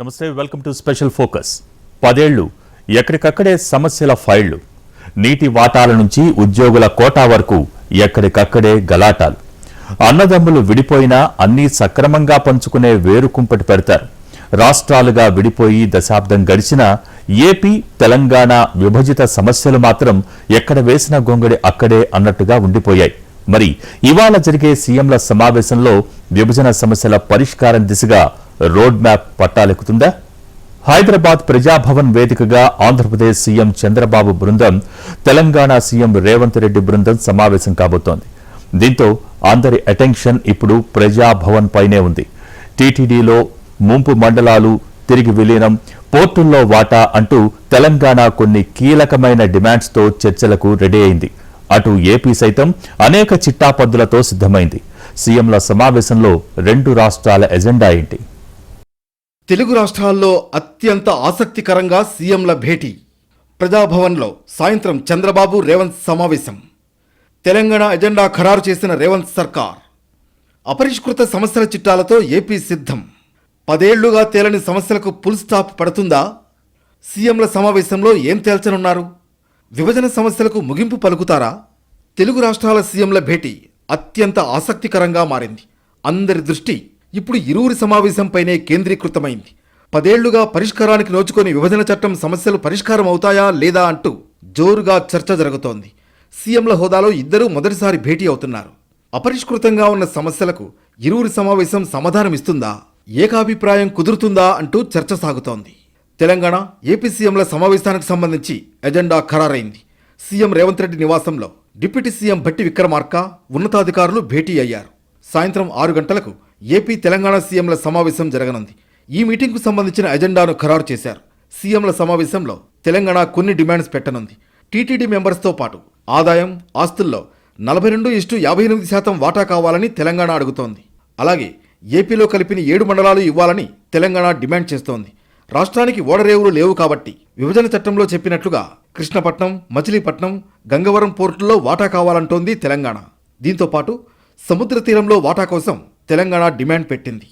నమస్తే welcome to special focus. పదేళ్ళు ఎక్కడికక్కడే సమస్యల ఫైళ్ళు. నీటి వాటాల నుంచి ఉద్యోగుల కోటా వరకు ఎక్కడికక్కడే గలాటాలు. అన్నదమ్ములు విడిపోయినా అన్నీ సక్రమంగా పంచుకునే వేరుకుంపటి పెడతారు. రాష్ట్రాలుగా విడిపోయి దశాబ్దం గడిచినా ఏపీ తెలంగాణ విభజిత సమస్యలు మాత్రం ఎక్కడ వేసిన గొంగడి అక్కడే అన్నట్టుగా ఉండిపోయాయి. మరి ఇవాళ జరిగే సీఎంల సమావేశంలో విభజన సమస్యల పరిష్కారం దిశగా రోడ్ మ్యాప్ పట్టాలెక్కుతుందా? హైదరాబాద్ ప్రజాభవన్ వేదికగా ఆంధ్రప్రదేశ్ సీఎం చంద్రబాబు బృందం తెలంగాణ సీఎం రేవంత్ రెడ్డి బృందం సమావేశం కాబోతోంది. దీంతో అందరి అటెన్షన్ ఇప్పుడు ప్రజాభవన్ పైనే ఉంది. టీటీడీలో ముంపు మండలాలు తిరిగి విలీనం పోర్టుల్లో వాటా అంటూ తెలంగాణ కొన్ని కీలకమైన డిమాండ్స్తో చర్చలకు రెడీ అయింది. అటు ఏపీ సైతం అనేక చిట్టాపద్దులతో సిద్ధమైంది. సీఎంల సమావేశంలో రెండు రాష్ట్రాల ఎజెండా ఏంటి? తెలుగు రాష్ట్రాల్లో అత్యంత ఆసక్తికరంగా సీఎంల భేటీ. ప్రజాభవన్లో సాయంత్రం చంద్రబాబు రేవంత్ సమావేశం. తెలంగాణ ఎజెండా ఖరారు చేసిన రేవంత్ సర్కార్. అపరిష్కృత సమస్యల చిట్టాలతో ఏపీ సిద్ధం. పదేళ్ళుగా తేలని సమస్యలకు ఫుల్ స్టాప్ పడుతుందా? సీఎంల సమావేశంలో ఏం తేల్చనున్నారు? విభజన సమస్యలకు ముగింపు పలుకుతారా? తెలుగు రాష్ట్రాల సీఎంల భేటీ అత్యంత ఆసక్తికరంగా మారింది. అందరి దృష్టి ఇప్పుడు ఇరువురి సమావేశంపైనే కేంద్రీకృతమైంది. పదేళ్ళుగా పరిష్కారానికి నోచుకొని విభజన చట్టం సమస్యలు పరిష్కారం అవుతాయా లేదా అంటూ జోరుగా చర్చ జరుగుతోంది. సీఎంల హోదాలో ఇద్దరూ మొదటిసారి భేటీ అవుతున్నారు. అపరిష్కృతంగా ఉన్న సమస్యలకు ఇరువురి సమావేశం సమాధానమిస్తుందా ఏకాభిప్రాయం కుదురుతుందా అంటూ చర్చ సాగుతోంది. తెలంగాణ ఏపీ సీఎంల సమావేశానికి సంబంధించి ఎజెండా ఖరారైంది. సీఎం రేవంత్ రెడ్డి నివాసంలో డిప్యూటీ సీఎం భట్టి విక్రమార్క ఉన్నతాధికారులు భేటీ అయ్యారు. సాయంత్రం ఆరు గంటలకు ఏపీ తెలంగాణ సీఎంల సమావేశం జరగనుంది. ఈ మీటింగ్కు సంబంధించిన ఎజెండాను ఖరారు చేశారు. సీఎంల సమావేశంలో తెలంగాణ కొన్ని డిమాండ్స్ పెట్టనుంది. టీటీడీ మెంబర్స్తో పాటు ఆదాయం ఆస్తుల్లో నలభై రెండు ఇష్టు యాభై ఎనిమిది శాతం వాటా కావాలని తెలంగాణ అడుగుతోంది. అలాగే ఏపీలో కలిపిన ఏడు మండలాలు ఇవ్వాలని తెలంగాణ డిమాండ్ చేస్తోంది. రాష్ట్రానికి ఓడరేవులు లేవు కాబట్టి విభజన చట్టంలో చెప్పినట్లుగా కృష్ణపట్నం మచిలీపట్నం గంగవరం పోర్టుల్లో వాటా కావాలంటోంది తెలంగాణ. దీంతో పాటు సముద్ర తీరంలో వాటా కోసం తెలంగాణ డిమాండ్ పెట్టింది.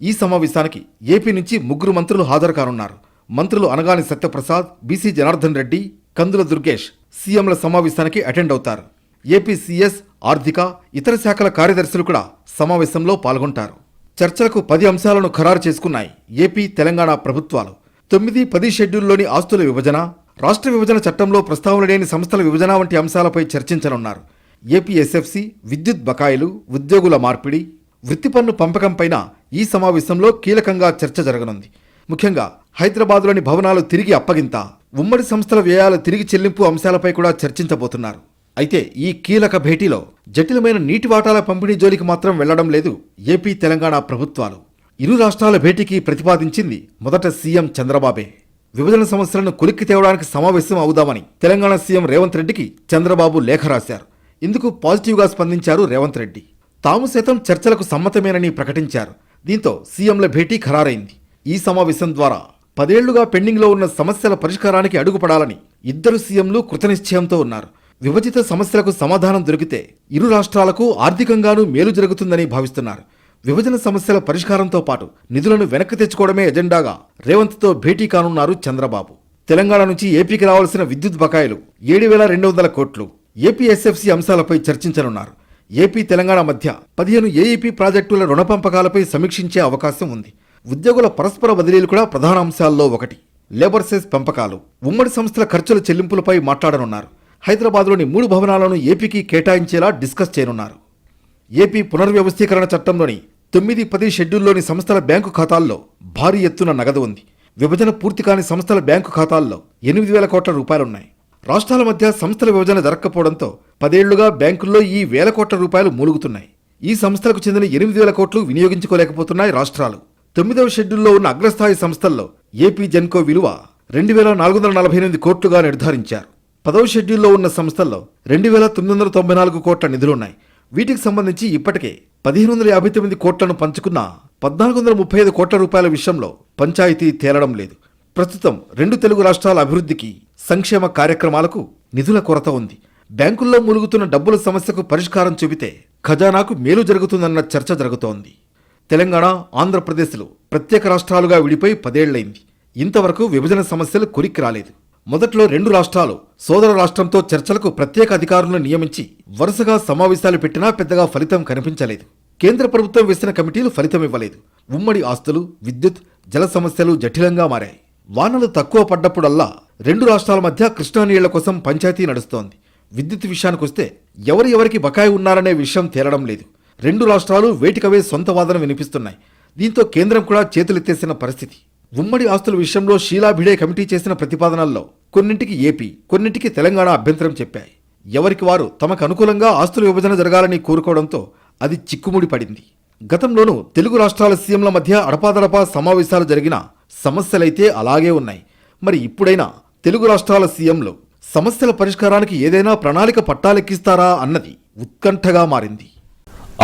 ఈ సమావేశానికి ఏపీ నుంచి ముగ్గురు మంత్రులు హాజరు కానున్నారు. మంత్రులు అనగాని సత్యప్రసాద్ బీసీ జనార్దన్ రెడ్డి కందుల దుర్గేష్ సీఎంల సమావేశానికి అటెండ్ అవుతారు. ఏపీ సీఎస్ ఆర్థిక ఇతర శాఖల కార్యదర్శులు కూడా సమావేశంలో పాల్గొంటారు. చర్చలకు పది అంశాలను ఖరారు చేసుకున్నాయి ఏపీ తెలంగాణ ప్రభుత్వాలు. తొమ్మిది పది షెడ్యూల్లోని ఆస్తుల విభజన రాష్ట్ర విభజన చట్టంలో ప్రస్తావన లేని సంస్థల విభజన వంటి అంశాలపై చర్చించనున్నారు. ఏపీఎస్ఎఫ్సి విద్యుత్ బకాయిలు ఉద్యోగుల మార్పిడి వృత్తి పన్ను పంపకంపైన ఈ సమావేశంలో కీలకంగా చర్చ జరగనుంది. ముఖ్యంగా హైదరాబాద్లోని భవనాలు తిరిగి అప్పగింత ఉమ్మడి సంస్థల వ్యయాల తిరిగి చెల్లింపు అంశాలపై కూడా చర్చించబోతున్నారు. అయితే ఈ కీలక భేటీలో జటిలమైన నీటి వాటాల పంపిణీ జోలికి మాత్రం వెళ్ళడం లేదు ఏపీ తెలంగాణ ప్రభుత్వాలు. ఇరు రాష్ట్రాల భేటీకి ప్రతిపాదించింది మొదట సీఎం చంద్రబాబే. విభజన సమస్యలను కొలిక్కి తేవడానికి సమావేశం అవుదామని తెలంగాణ సీఎం రేవంత్ రెడ్డికి చంద్రబాబు లేఖ రాశారు. ఇందుకు పాజిటివ్గా స్పందించారు రేవంత్ రెడ్డి. తాము సైతం చర్చలకు సమ్మతమేనని ప్రకటించారు. దీంతో సీఎంల భేటీ ఖరారైంది. ఈ సమావేశం ద్వారా పదేళ్ళుగా పెండింగ్లో ఉన్న సమస్యల పరిష్కారానికి అడుగుపడాలని ఇద్దరు సీఎంలు కృతనిశ్చయంతో ఉన్నారు. విభజిత సమస్యలకు సమాధానం దొరికితే ఇరు రాష్ట్రాలకు ఆర్థికంగానూ మేలు జరుగుతుందని భావిస్తున్నారు. విభజన సమస్యల పరిష్కారంతో పాటు నిధులను వెనక్కి తెచ్చుకోవడమే ఎజెండాగా రేవంత్తో భేటీ కానున్నారు చంద్రబాబు. తెలంగాణ నుంచి ఏపీకి రావాల్సిన విద్యుత్ బకాయిలు ఏడు వేల రెండు వందల కోట్లు. ఏపీఎస్ఎఫ్సి అంశాలపై చర్చించనున్నారు. ఏపీ తెలంగాణ మధ్య పదిహేను ఏఈపీ ప్రాజెక్టుల రుణ పంపకాలపై సమీక్షించే అవకాశం ఉంది. ఉద్యోగుల పరస్పర బదిలీలు కూడా ప్రధాన అంశాల్లో ఒకటి. లేబర్ సెస్ పెంపకాలు. ఉమ్మడి సంస్థల ఖర్చుల చెల్లింపులపై మాట్లాడనున్నారు. హైదరాబాద్లోని మూడు భవనాలను ఏపీకి కేటాయించేలా డిస్కస్ చేయనున్నారు. ఏపీ పునర్వ్యవస్థీకరణ చట్టంలోని తొమ్మిది పది షెడ్యూల్లోని సంస్థల బ్యాంకు ఖాతాల్లో భారీ ఎత్తున నగదు ఉంది. విభజన పూర్తి కాని సంస్థల బ్యాంకు ఖాతాల్లో ఎనిమిది వేల కోట్ల రూపాయలున్నాయి. రాష్ట్రాల మధ్య సంస్థల విభజన జరగకపోవడంతో పదేళ్ళుగా బ్యాంకుల్లో ఈ వేల కోట్ల రూపాయలు మూలుగుతున్నాయి. ఈ సంస్థలకు చెందిన ఎనిమిది వేల కోట్లు వినియోగించుకోలేకపోతున్నాయి రాష్ట్రాలు. తొమ్మిదవ షెడ్యూల్లో ఉన్న అగ్రస్థాయి సంస్థల్లో ఏపీ జెన్కో విలువ రెండు వేల నాలుగు వందల నలభై ఎనిమిది కోట్లుగా నిర్ధారించారు. పదవ షెడ్యూల్లో ఉన్న సంస్థల్లో రెండు వేల తొమ్మిది వందల తొంభై నాలుగు కోట్ల నిధులున్నాయి. వీటికి సంబంధించి ఇప్పటికే పదిహేను వందల యాభై తొమ్మిది కోట్లను పంచుకున్న పద్నాలుగు వందల ముప్పై ఐదు కోట్ల రూపాయల విషయంలో పంచాయతీ తేలడం లేదు. ప్రస్తుతం రెండు తెలుగు రాష్ట్రాల అభివృద్ధికి సంక్షేమ కార్యక్రమాలకు నిధుల కొరత ఉంది. బ్యాంకుల్లో ములుగుతున్న డబ్బుల సమస్యకు పరిష్కారం చూపితే ఖజానాకు మేలు జరుగుతుందన్న చర్చ జరుగుతోంది. తెలంగాణ ఆంధ్రప్రదేశ్లు ప్రత్యేక రాష్ట్రాలుగా విడిపోయి పదేళ్ళైంది. ఇంతవరకు విభజన సమస్యలు కొరికి రాలేదు. మొదట్లో రెండు రాష్ట్రాలు సోదర రాష్ట్రంతో చర్చలకు ప్రత్యేక అధికారులను నియమించి వరుసగా సమావేశాలు పెట్టినా పెద్దగా ఫలితం కనిపించలేదు. కేంద్ర ప్రభుత్వం వేసిన కమిటీలు ఫలితం ఇవ్వలేదు. ఉమ్మడి ఆస్తులు విద్యుత్ జల సమస్యలు జటిలంగా మారాయి. వానలు తక్కువ పడ్డప్పుడల్లా రెండు రాష్ట్రాల మధ్య కృష్ణా నీళ్ళ కోసం పంచాయతీ నడుస్తోంది. విద్యుత్ విషయానికొస్తే ఎవరు ఎవరికి బకాయి ఉన్నారనే విషయం తేలడం లేదు. రెండు రాష్ట్రాలు వేటికవే సొంత వాదన వినిపిస్తున్నాయి. దీంతో కేంద్రం కూడా చేతులెత్తేసిన పరిస్థితి. ఉమ్మడి ఆస్తుల విషయంలో షీలాభిడే కమిటీ చేసిన ప్రతిపాదనల్లో కొన్నింటికి ఏపీ కొన్నింటికి తెలంగాణ అభ్యంతరం చెప్పాయి. ఎవరికి వారు తమకు అనుకూలంగా ఆస్తుల విభజన జరగాలని కోరుకోవడంతో అది చిక్కుముడి పడింది. గతంలోనూ తెలుగు రాష్ట్రాల సీఎంల మధ్య అడపాదడపా సమావేశాలు జరిగిన సమస్యలైతే అలాగే ఉన్నాయి. మరి ఇప్పుడైనా తెలుగు రాష్ట్రాల సీఎంలు సమస్యల పరిష్కారానికి ఏదైనా ప్రణాళిక పట్టాలెక్కిస్తారా అన్నది ఉత్కంఠగా మారింది.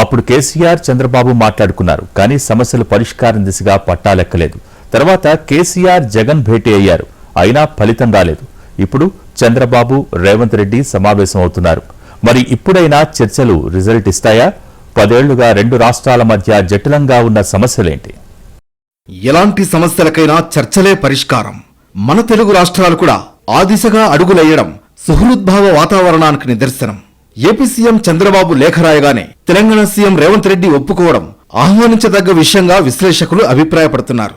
అప్పుడు కేసీఆర్ చంద్రబాబు మాట్లాడుకున్నారు కానీ సమస్యల పరిష్కారం దిశగా పట్టాలెక్కలేదు. తర్వాత కేసీఆర్ జగన్ భేటీ అయ్యారు అయినా ఫలితం రాలేదు. ఇప్పుడు చంద్రబాబు రేవంత్ రెడ్డి సమావేశం అవుతున్నారు. మరి ఇప్పుడైనా చర్చలు రిజల్ట్ ఇస్తాయా? పదేళ్ళుగా రెండు రాష్ట్రాల మధ్య జటిలంగా ఉన్న సమస్యలేంటి? ఎలాంటి సమస్యలకైనా చర్చలే పరిష్కారం. మన తెలుగు రాష్ట్రాలు కూడా ఆ దిశగా అడుగులయ్యడం సుహృద్భావ వాతావరణానికి నిదర్శనం. ఏపీ సీఎం చంద్రబాబు లేఖ రాయగానే తెలంగాణ సీఎం రేవంత్ రెడ్డి ఒప్పుకోవడం ఆహ్వానించదగ్గ విషయంగా విశ్లేషకులు అభిప్రాయపడుతున్నారు.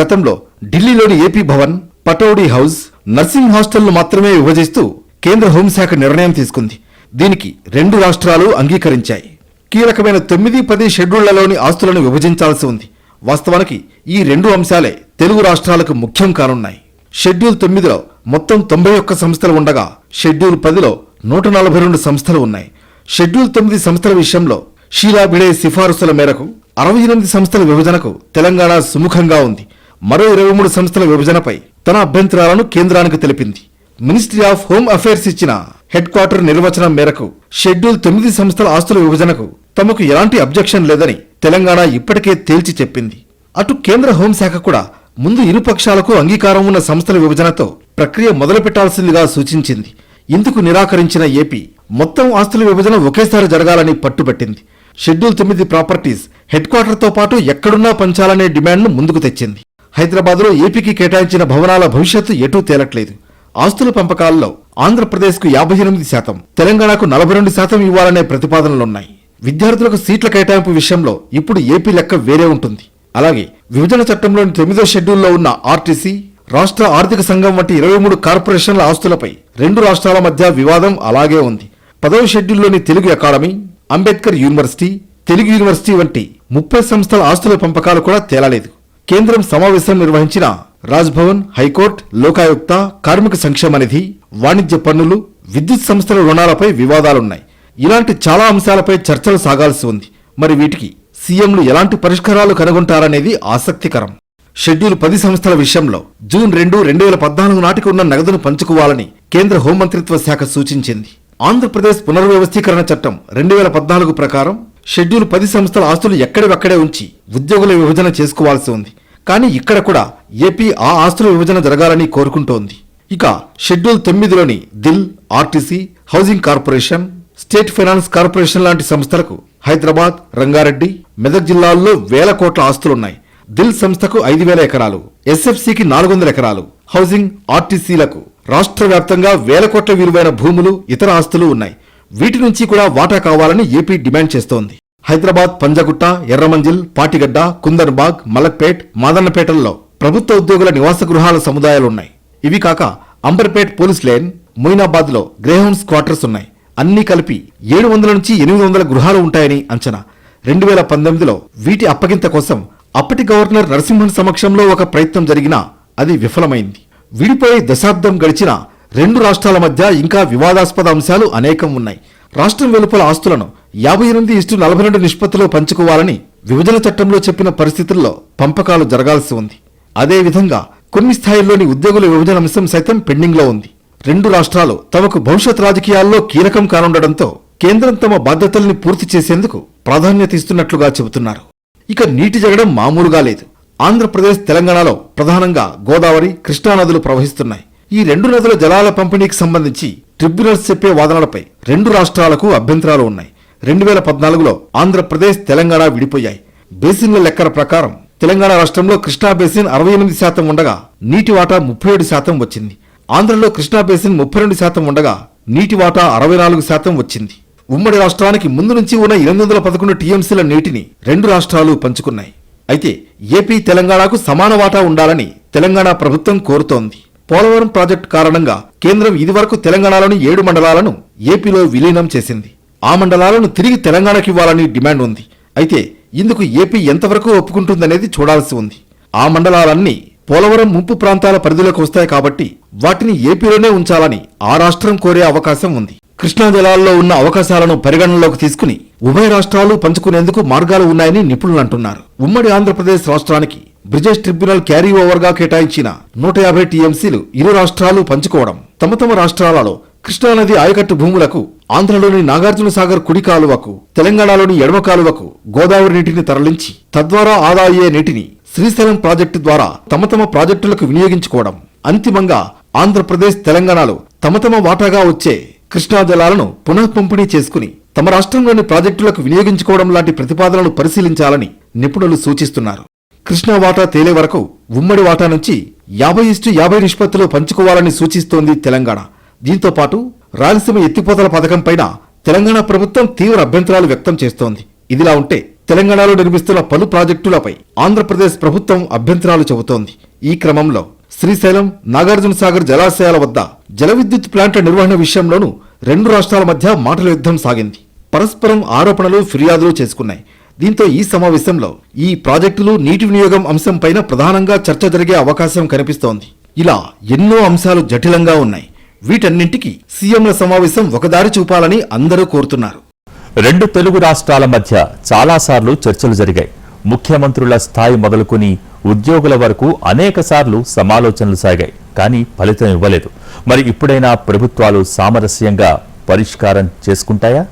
గతంలో ఢిల్లీలోని AP Bhavan Pataudi house nursing హాస్టల్ను మాత్రమే విభజిస్తూ కేంద్ర హోంశాఖ నిర్ణయం తీసుకుంది. దీనికి రెండు రాష్ట్రాలు అంగీకరించాయి. కీలకమైన తొమ్మిది పది షెడ్యూళ్ళలోని ఆస్తులను విభజించాల్సి ఉంది. వాస్తవానికి ఈ రెండు అంశాలే తెలుగు రాష్ట్రాలకు ముఖ్యం కానున్నాయి. షెడ్యూల్ తొమ్మిదిలో మొత్తం తొంభై ఒక్క సంస్థలు ఉండగా షెడ్యూల్ పదిలో నూట నలభై రెండు సంస్థలు ఉన్నాయి. షెడ్యూల్ తొమ్మిది సంస్థల విషయంలో షీలా బిడే సిఫారసుల మేరకు అరవై ఎనిమిది సంస్థల విభజనకు తెలంగాణ సుముఖంగా ఉంది. మరో ఇరవై మూడు సంస్థల విభజనపై తన అభ్యంతరాలను కేంద్రానికి తెలిపింది. మినిస్ట్రీ ఆఫ్ హోమ్ అఫైర్స్ ఇచ్చిన హెడ్ క్వార్టర్ నిర్వచనం మేరకు షెడ్యూల్ తొమ్మిది సంస్థల ఆస్తుల విభజనకు తమకు ఎలాంటి అబ్జెక్షన్ లేదని తెలంగాణ ఇప్పటికే తేల్చి చెప్పింది. అటు కేంద్ర హోంశాఖ కూడా ముందు ఇరుపక్షాలకు అంగీకారం ఉన్న సంస్థల విభజనతో ప్రక్రియ మొదలుపెట్టాల్సిందిగా సూచించింది. ఇందుకు నిరాకరించిన ఏపీ మొత్తం ఆస్తుల విభజన ఒకేసారి జరగాలని పట్టుబట్టింది. షెడ్యూల్ తొమ్మిది ప్రాపర్టీస్ హెడ్ క్వార్టర్తో పాటు ఎక్కడున్నా పంచాలనే డిమాండ్ను ముందుకు తెచ్చింది. హైదరాబాద్లో ఏపీకి కేటాయించిన భవనాల భవిష్యత్తు ఎటూ తేలట్లేదు. ఆస్తుల పంపకాల్లో ఆంధ్రప్రదేశ్కు యాభై ఎనిమిది శాతం తెలంగాణకు నలభై రెండు శాతం ఇవ్వాలనే ప్రతిపాదనలున్నాయి. విద్యార్థులకు సీట్ల కేటాయింపు విషయంలో ఇప్పుడు ఏపీ లెక్క వేరే ఉంటుంది. అలాగే విభజన చట్టంలోని తొమ్మిదో షెడ్యూల్లో ఉన్న ఆర్టీసీ రాష్ట్ర ఆర్థిక సంఘం వంటి ఇరవై మూడు కార్పొరేషన్ల ఆస్తులపై రెండు రాష్ట్రాల మధ్య వివాదం అలాగే ఉంది. పదవ షెడ్యూల్లోని Telugu academy Ambedkar university Telugu university వంటి ముప్పై సంస్థల ఆస్తుల పంపకాలు కూడా తేలలేదు. కేంద్రం సమావేశం నిర్వహించిన రాజ్భవన్ హైకోర్టు లోకాయుక్త కార్మిక సంక్షేమ నిధి వాణిజ్య పన్నులు విద్యుత్ సంస్థల రుణాలపై వివాదాలున్నాయి. ఇలాంటి చాలా అంశాలపై చర్చలు సాగాల్సి ఉంది. మరి వీటికి సీఎంలు ఎలాంటి పరిష్కారాలు కనుగొంటారనేది ఆసక్తికరం. షెడ్యూల్ పది సంస్థల విషయంలో జూన్ రెండు రెండు వేల పద్నాలుగు నాటికి ఉన్న నగదును పంచుకోవాలని కేంద్ర హోంమంత్రిత్వ శాఖ సూచించింది. ఆంధ్రప్రదేశ్ పునర్వ్యవస్థీకరణ చట్టం రెండు వేల పద్నాలుగు ప్రకారం షెడ్యూల్ పది సంస్థల ఆస్తులు ఎక్కడివక్కడే ఉంచి ఉద్యోగుల విభజన చేసుకోవాల్సి ఉంది. కానీ ఇక్కడ కూడా ఏపీ ఆ ఆస్తుల విభజన జరగాలని కోరుకుంటోంది. ఇక షెడ్యూల్ తొమ్మిదిలోని Dil RTC housing corporation state finance corporation లాంటి సంస్థలకు హైదరాబాద్ రంగారెడ్డి మెదక్ జిల్లాల్లో వేల కోట్ల ఆస్తులున్నాయి. దిల్ సంస్థకు ఐదు వేల ఎకరాలు ఎస్ఎఫ్సికి నాలుగు వందల ఎకరాలు హౌసింగ్ ఆర్టీసీలకు రాష్ట్ర వ్యాప్తంగా వేల కోట్ల విలువైన భూములు ఇతర ఆస్తులు ఉన్నాయి. వీటి నుంచి కూడా వాటా కావాలని ఏపీ డిమాండ్ చేస్తోంది. హైదరాబాద్ పంజగుట్ట ఎర్రమంజిల్ పాటిగడ్డ కుందర్బాగ్ మలక్పేట్ మాదన్నపేటల్లో ప్రభుత్వ ఉద్యోగుల నివాస గృహాల సముదాయాలున్నాయి. ఇవి కాక అంబర్పేట్ పోలీస్ లేన్ మొయినాబాద్లో గ్రేహౌండ్స్ క్వార్టర్స్ ఉన్నాయి. అన్ని కలిపి ఏడు వందల నుంచి ఎనిమిది వందల గృహాలు ఉంటాయని అంచనా. రెండు వేల పంతొమ్మిదిలో వీటి అప్పగింత కోసం అప్పటి గవర్నర్ నరసింహన్ సమక్షంలో ఒక ప్రయత్నం జరిగినా అది విఫలమైంది. విడిపోయే దశాబ్దం గడిచిన రెండు రాష్ట్రాల మధ్య ఇంకా వివాదాస్పద అంశాలు అనేకం ఉన్నాయి. రాష్ట్రం వెలుపల ఆస్తులను యాభై ఎనిమిది ఇష్టు నలభై రెండు నిష్పత్తిలో పంచుకోవాలని విభజన చట్టంలో చెప్పిన పరిస్థితుల్లో పంపకాలు జరగాల్సి ఉంది. అదేవిధంగా కొన్ని స్థాయిల్లోని ఉద్యోగుల విభజన అంశం సైతం పెండింగ్లో ఉంది. రెండు రాష్ట్రాలు తమకు భవిష్యత్ రాజకీయాల్లో కీలకం కానుండడంతో కేంద్రం తమ బాధ్యతల్ని పూర్తి చేసేందుకు ప్రాధాన్యత ఇస్తున్నట్లుగా చెబుతున్నారు. ఇక నీటి జగడం మామూలుగా లేదు. ఆంధ్రప్రదేశ్ తెలంగాణలో ప్రధానంగా గోదావరి కృష్ణా నదులు ప్రవహిస్తున్నాయి. ఈ రెండు నదుల జలాల పంపిణీకి సంబంధించి ట్రిబ్యునల్స్ చెప్పే వాదనలపై రెండు రాష్ట్రాలకు అభ్యంతరాలు ఉన్నాయి. రెండు వేల పద్నాలుగులో ఆంధ్రప్రదేశ్ తెలంగాణ విడిపోయాయి. బేసిన్ల లెక్కల ప్రకారం తెలంగాణ రాష్ట్రంలో కృష్ణా బేసిన్ అరవై ఎనిమిది శాతం ఉండగా నీటి వాటా ముప్పై ఏడు శాతం వచ్చింది. ఆంధ్రలో కృష్ణా బేసిన్ ముప్పై రెండు శాతం ఉండగా నీటి వాటా అరవై నాలుగు శాతం వచ్చింది. ఉమ్మడి రాష్ట్రానికి ముందు నుంచి ఉన్న ఎనిమిది వందల పదకొండు టీఎంసీల నీటిని రెండు రాష్ట్రాలు పంచుకున్నాయి. అయితే ఏపీ తెలంగాణకు సమాన వాటా ఉండాలని తెలంగాణ ప్రభుత్వం కోరుతోంది. పోలవరం ప్రాజెక్టు కారణంగా కేంద్రం ఇదివరకు తెలంగాణలోని ఏడు మండలాలను ఏపీలో విలీనం చేసింది. ఆ మండలాలను తిరిగి తెలంగాణకు ఇవ్వాలని డిమాండ్ ఉంది. అయితే ఇందుకు ఏపీ ఎంతవరకు ఒప్పుకుంటుందనేది చూడాల్సి ఉంది. ఆ మండలాలన్నీ పోలవరం ముంపు ప్రాంతాల పరిధిలోకి వస్తాయి కాబట్టి వాటిని ఏపీలోనే ఉంచాలని ఆ రాష్ట్రం కోరే అవకాశం ఉంది. కృష్ణా జలాల్లో ఉన్న అవకాశాలను పరిగణనలోకి తీసుకుని ఉభయ రాష్ట్రాలు పంచుకునేందుకు మార్గాలు ఉన్నాయని నిపుణులు అంటున్నారు. ఉమ్మడి ఆంధ్రప్రదేశ్ రాష్ట్రానికి బ్రిజేష్ ట్రిబ్యునల్ క్యారీ ఓవర్గా కేటాయించిన నూట యాభై టీఎంసీలు ఇరు రాష్ట్రాలు పంచుకోవడం తమ తమ రాష్ట్రాలలో కృష్ణానది ఆయకట్టు భూములకు ఆంధ్రలోని నాగార్జున సాగర్ కుడి కాలువకు తెలంగాణలోని ఎడమ కాలువకు గోదావరి నీటిని తరలించి తద్వారా ఆదా అయ్యే నీటిని శ్రీశైలం ప్రాజెక్టు ద్వారా తమ తమ ప్రాజెక్టులకు వినియోగించుకోవడం అంతిమంగా ఆంధ్రప్రదేశ్ తెలంగాణలో తమ తమ వాటాగా వచ్చే కృష్ణా జలాలను పునఃపంపిణీ చేసుకుని తమ రాష్ట్రంలోని ప్రాజెక్టులకు వినియోగించుకోవడం లాంటి ప్రతిపాదనలు పరిశీలించాలని నిపుణులు సూచిస్తున్నారు. కృష్ణా వాటా తేలే వరకు ఉమ్మడి వాటా నుంచి యాభై ఇస్టు యాభై నిష్పత్తిలో పంచుకోవాలని సూచిస్తోంది తెలంగాణ. దీంతో పాటు రాయలసీమ ఎత్తిపోతల పథకం పైన తెలంగాణ ప్రభుత్వం తీవ్ర అభ్యంతరాలు వ్యక్తం చేస్తోంది. ఇదిలా ఉంటే తెలంగాణలో నిర్మిస్తున్న పలు ప్రాజెక్టులపై ఆంధ్రప్రదేశ్ ప్రభుత్వం అభ్యంతరాలు చెబుతోంది. ఈ క్రమంలో శ్రీశైలం నాగార్జున సాగర్ జలాశయాల వద్ద జల విద్యుత్ ప్లాంట్ల నిర్వహణ విషయంలోనూ రెండు రాష్ట్రాల మధ్య మాటల యుద్ధం సాగింది. పరస్పరం ఆరోపణలు ఫిర్యాదులు చేసుకున్నాయి. దీంతో ఈ సమావేశంలో ఈ ప్రాజెక్టులు నీటి వినియోగం అంశంపైన ప్రధానంగా చర్చ జరిగే అవకాశం కనిపిస్తోంది. ఇలా ఎన్నో అంశాలు జటిలంగా ఉన్నాయి. వీటన్నింటికి సీఎంల సమావేశం ఒకదారి చూపాలని అందరూ కోరుతున్నారు. రెండు తెలుగు రాష్ట్రాల మధ్య చాలాసార్లు చర్చలు జరిగాయి. ముఖ్యమంత్రుల స్థాయి మొదలుకొని ఉద్యోగుల వరకు అనేక సార్లు సమాలోచనలు సాగాయి. కానీ ఫలితం ఇవ్వలేదు. మరి ఇప్పుడైనా ప్రభుత్వాలు సామరస్యంగా పరిష్కారం చేసుకుంటాయా?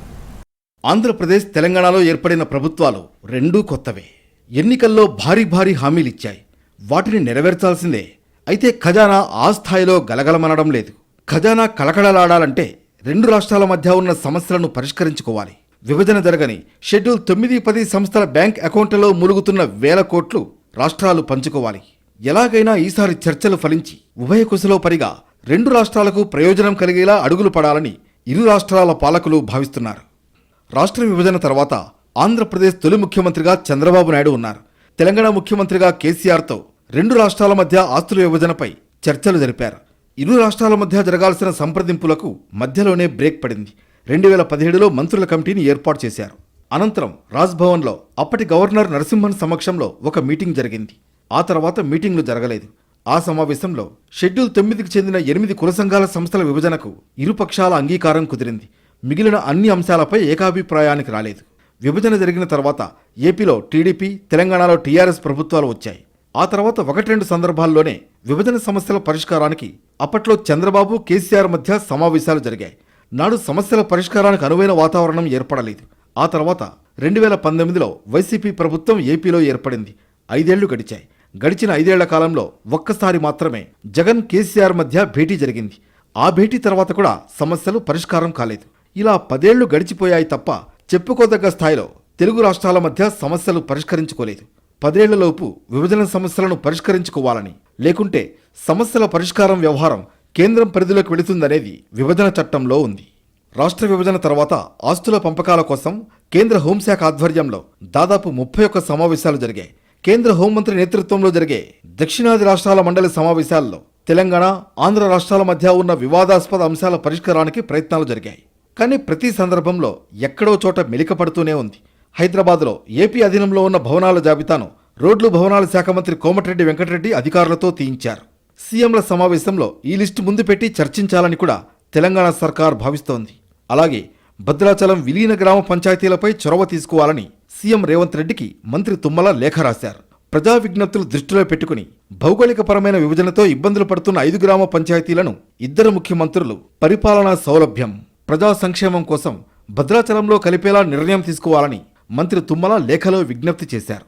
ఆంధ్రప్రదేశ్ తెలంగాణలో ఏర్పడిన ప్రభుత్వాలు రెండూ కొత్తవే. ఎన్నికల్లో భారీ భారీ హామీలిచ్చాయి వాటిని నెరవేర్చాల్సిందే. అయితే ఖజానా ఆ స్థాయిలో గలగలమనడం లేదు. ఖజానా కలకడలాడాలంటే రెండు రాష్ట్రాల మధ్య ఉన్న సమస్యలను పరిష్కరించుకోవాలి. విభజన జరగని షెడ్యూల్ తొమ్మిది పది సంస్థల బ్యాంక్ అకౌంట్లలో ములుగుతున్న వేల కోట్లు రాష్ట్రాలు పంచుకోవాలి. ఎలాగైనా ఈసారి చర్చలు ఫలించి ఉభయ కుశలో పరిగా రెండు రాష్ట్రాలకు ప్రయోజనం కలిగేలా అడుగులు పడాలని ఇరు రాష్ట్రాల పాలకులు భావిస్తున్నారు. రాష్ట్ర విభజన తర్వాత ఆంధ్రప్రదేశ్ తొలి ముఖ్యమంత్రిగా చంద్రబాబు నాయుడు ఉన్నారు. తెలంగాణ ముఖ్యమంత్రిగా కేసీఆర్తో రెండు రాష్ట్రాల మధ్య ఆస్తుల విభజనపై చర్చలు జరిపారు. ఇరు రాష్ట్రాల మధ్య జరగాల్సిన సంప్రదింపులకు మధ్యలోనే బ్రేక్ పడింది. రెండు వేల పదిహేడులో మంత్రుల కమిటీని ఏర్పాటు చేశారు. అనంతరం రాజ్భవన్లో అప్పటి గవర్నర్ నరసింహన్ సమక్షంలో ఒక మీటింగ్ జరిగింది. ఆ తర్వాత మీటింగ్లు జరగలేదు. ఆ సమావేశంలో షెడ్యూల్ తొమ్మిదికి చెందిన ఎనిమిది కుల సంఘాల సంస్థల విభజనకు ఇరుపక్షాల అంగీకారం కుదిరింది. మిగిలిన అన్ని అంశాలపై ఏకాభిప్రాయానికి రాలేదు. విభజన జరిగిన తర్వాత ఏపీలో టీడీపీ తెలంగాణలో టీఆర్ఎస్ ప్రభుత్వాలు వచ్చాయి. ఆ తర్వాత ఒకటి రెండు సందర్భాల్లోనే విభజన సమస్యల పరిష్కారానికి అప్పట్లో చంద్రబాబు కేసీఆర్ మధ్య సమావేశాలు జరిగాయి. నాడు సమస్యల పరిష్కారానికి అనువైన వాతావరణం ఏర్పడలేదు. ఆ తర్వాత రెండు వేల పంతొమ్మిదిలో వైసీపీ ప్రభుత్వం ఏపీలో ఏర్పడింది. ఐదేళ్ళు గడిచాయి. గడిచిన ఐదేళ్ళ కాలంలో ఒక్కసారి మాత్రమే జగన్ కేసీఆర్ మధ్య భేటీ జరిగింది. ఆ భేటీ తర్వాత కూడా సమస్యలు పరిష్కారం కాలేదు. ఇలా పదేళ్ళు గడిచిపోయాయి తప్ప చెప్పుకోదగ్గ స్థాయిలో తెలుగు రాష్ట్రాల మధ్య సమస్యలు పరిష్కరించుకోలేదు. పదేళ్ళలోపు విభజన సమస్యలను పరిష్కరించుకోవాలని లేకుంటే సమస్యల పరిష్కారం వ్యవహారం కేంద్రం పరిధిలోకి వెళుతుందనేది విభజన చట్టంలో ఉంది. రాష్ట్ర విభజన తర్వాత ఆస్తుల పంపకాల కోసం కేంద్ర హోంశాఖ ఆధ్వర్యంలో దాదాపు ముప్పై ఒక్క సమావేశాలు జరిగాయి. కేంద్ర హోంమంత్రి నేతృత్వంలో జరిగే దక్షిణాది రాష్ట్రాల మండలి సమావేశాల్లో తెలంగాణ ఆంధ్ర రాష్ట్రాల మధ్య ఉన్న వివాదాస్పద అంశాల పరిష్కారానికి ప్రయత్నాలు జరిగాయి. కానీ ప్రతి సందర్భంలో ఎక్కడో చోట మెలికపడుతూనే ఉంది. హైదరాబాద్లో ఏపీ అధీనంలో ఉన్న భవనాల జాబితాను రోడ్లు భవనాల శాఖ మంత్రి కోమటిరెడ్డి వెంకటరెడ్డి అధికారులతో తీయించారు. సీఎంల సమావేశంలో ఈ లిస్టు ముందు పెట్టి చర్చించాలని కూడా తెలంగాణ సర్కార్ భావిస్తోంది. అలాగే భద్రాచలం విలీన గ్రామ పంచాయతీలపై చొరవ తీసుకోవాలని సీఎం రేవంత్ రెడ్డికి మంత్రి తుమ్మల లేఖ రాశారు. ప్రజా విజ్ఞప్తులు దృష్టిలో పెట్టుకుని భౌగోళికపరమైన విభజనతో ఇబ్బందులు పడుతున్న ఐదు గ్రామ పంచాయతీలను ఇద్దరు ముఖ్యమంత్రులు పరిపాలనా సౌలభ్యం ప్రజా సంక్షేమం కోసం భద్రాచలంలో కలిపేలా నిర్ణయం తీసుకోవాలని మంత్రి తుమ్మల లేఖలో విజ్ఞప్తి చేశారు.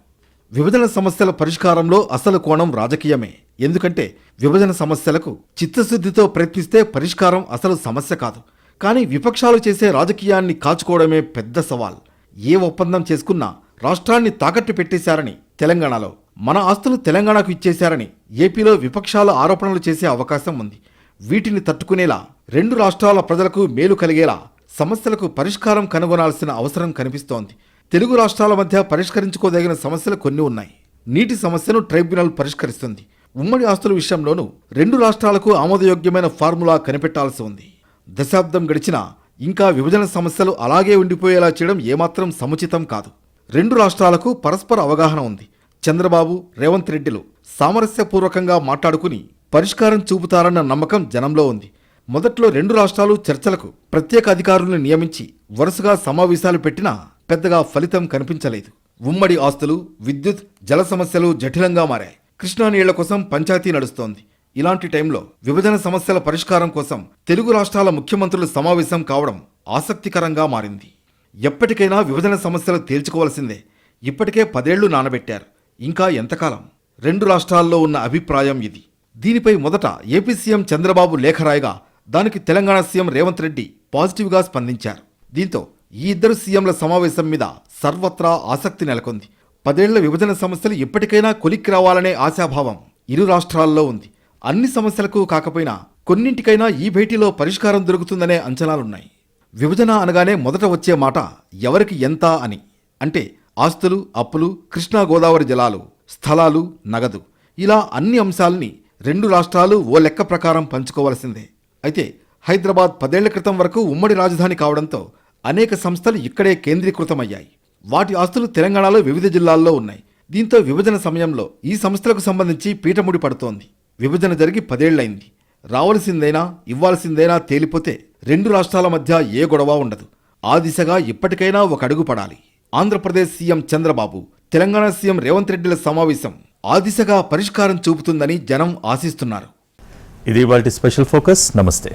విభజన సమస్యల పరిష్కారంలో అసలు కోణం రాజకీయమే. ఎందుకంటే విభజన సమస్యలకు చిత్తశుద్ధితో ప్రయత్నిస్తే పరిష్కారం అసలు సమస్య కాదు. కానీ విపక్షాలు చేసే రాజకీయాన్ని కాచుకోవడమే పెద్ద సవాల్. ఏ ఒప్పందం చేసుకున్నా రాష్ట్రాన్ని తాకట్టు పెట్టేశారని తెలంగాణలో మన ఆస్తులు తెలంగాణకు ఇచ్చేశారని ఏపీలో విపక్షాలు ఆరోపణలు చేసే అవకాశం ఉంది. వీటిని తట్టుకునేలా రెండు రాష్ట్రాల ప్రజలకు మేలు కలిగేలా సమస్యలకు పరిష్కారం కనుగొనాల్సిన అవసరం కనిపిస్తోంది. తెలుగు రాష్ట్రాల మధ్య పరిష్కరించుకోదగిన సమస్యలు కొన్ని ఉన్నాయి. నీటి సమస్యను ట్రైబ్యునల్ పరిష్కరిస్తుంది. ఉమ్మడి ఆస్తుల విషయంలోనూ రెండు రాష్ట్రాలకు ఆమోదయోగ్యమైన ఫార్ములా కనిపెట్టాల్సి ఉంది. దశాబ్దం గడిచినా ఇంకా విభజన సమస్యలు అలాగే ఉండిపోయేలా చేయడం ఏమాత్రం సముచితం కాదు. రెండు రాష్ట్రాలకు పరస్పర అవగాహన ఉంది. చంద్రబాబు రేవంత్ రెడ్డిలు సామరస్యపూర్వకంగా మాట్లాడుకుని పరిష్కారం చూపుతారన్న నమ్మకం జనంలో ఉంది. మొదట్లో రెండు రాష్ట్రాలు చర్చలకు ప్రత్యేక అధికారులను నియమించి వరుసగా సమావేశాలు పెట్టినా పెద్దగా ఫలితం కనిపించలేదు. ఉమ్మడి ఆస్తులు విద్యుత్ జల సమస్యలు జటిలంగా మారాయి. కృష్ణా నీళ్ళ కోసం పంచాయతీ నడుస్తోంది. ఇలాంటి టైంలో విభజన సమస్యల పరిష్కారం కోసం తెలుగు రాష్ట్రాల ముఖ్యమంత్రులు సమావేశం కావడం ఆసక్తికరంగా మారింది. ఎప్పటికైనా విభజన సమస్యలు తేల్చుకోవాల్సిందే. ఇప్పటికే పదేళ్ళు నానబెట్టారు. ఇంకా ఎంతకాలం? రెండు రాష్ట్రాల్లో ఉన్న అభిప్రాయం ఇది. దీనిపై మొదట ఏపీ సీఎం చంద్రబాబు లేఖ రాయగా దానికి తెలంగాణ సీఎం రేవంత్ రెడ్డి పాజిటివ్గా స్పందించారు. దీంతో ఈ ఇద్దరు సీఎంల సమావేశం మీద సర్వత్రా ఆసక్తి నెలకొంది. పదేళ్ళ విభజన సమస్యలు ఎప్పటికైనా కొలిక్కి రావాలనే ఆశాభావం ఇరు రాష్ట్రాల్లో ఉంది. అన్ని సమస్యలకు కాకపోయినా కొన్నింటికైనా ఈ భేటీలో పరిష్కారం దొరుకుతుందనే అంచనాలున్నాయి. విభజన అనగానే మొదట వచ్చే మాట ఎవరికి ఎంత అని. అంటే ఆస్తులు అప్పులు కృష్ణా గోదావరి జలాలు స్థలాలు నగదు. ఇలా అన్ని అంశాల్ని రెండు రాష్ట్రాలు ఓ లెక్క ప్రకారం పంచుకోవలసిందే. అయితే హైదరాబాద్ పదేళ్ళ క్రితం వరకు ఉమ్మడి రాజధాని కావడంతో అనేక సంస్థలు ఇక్కడే కేంద్రీకృతమయ్యాయి. వాటి ఆస్తులు తెలంగాణలో వివిధ జిల్లాల్లో ఉన్నాయి. దీంతో విభజన సమయంలో ఈ సంస్థలకు సంబంధించి పీఠముడి పడుతోంది. విభజన జరిగి పదేళ్ళైంది. రావలసిందైనా ఇవ్వాల్సిందైనా తేలిపోతే రెండు రాష్ట్రాల మధ్య ఏ గొడవ ఉండదు. ఆ దిశగా ఇప్పటికైనా ఒక అడుగు పడాలి. ఆంధ్రప్రదేశ్ సీఎం చంద్రబాబు తెలంగాణ సీఎం రేవంత్ రెడ్డిల సమావేశం ఆ దిశగా పరిష్కారం చూపుతుందని జనం ఆశిస్తున్నారు. ఇది వాటి స్పెషల్ ఫోకస్. నమస్తే.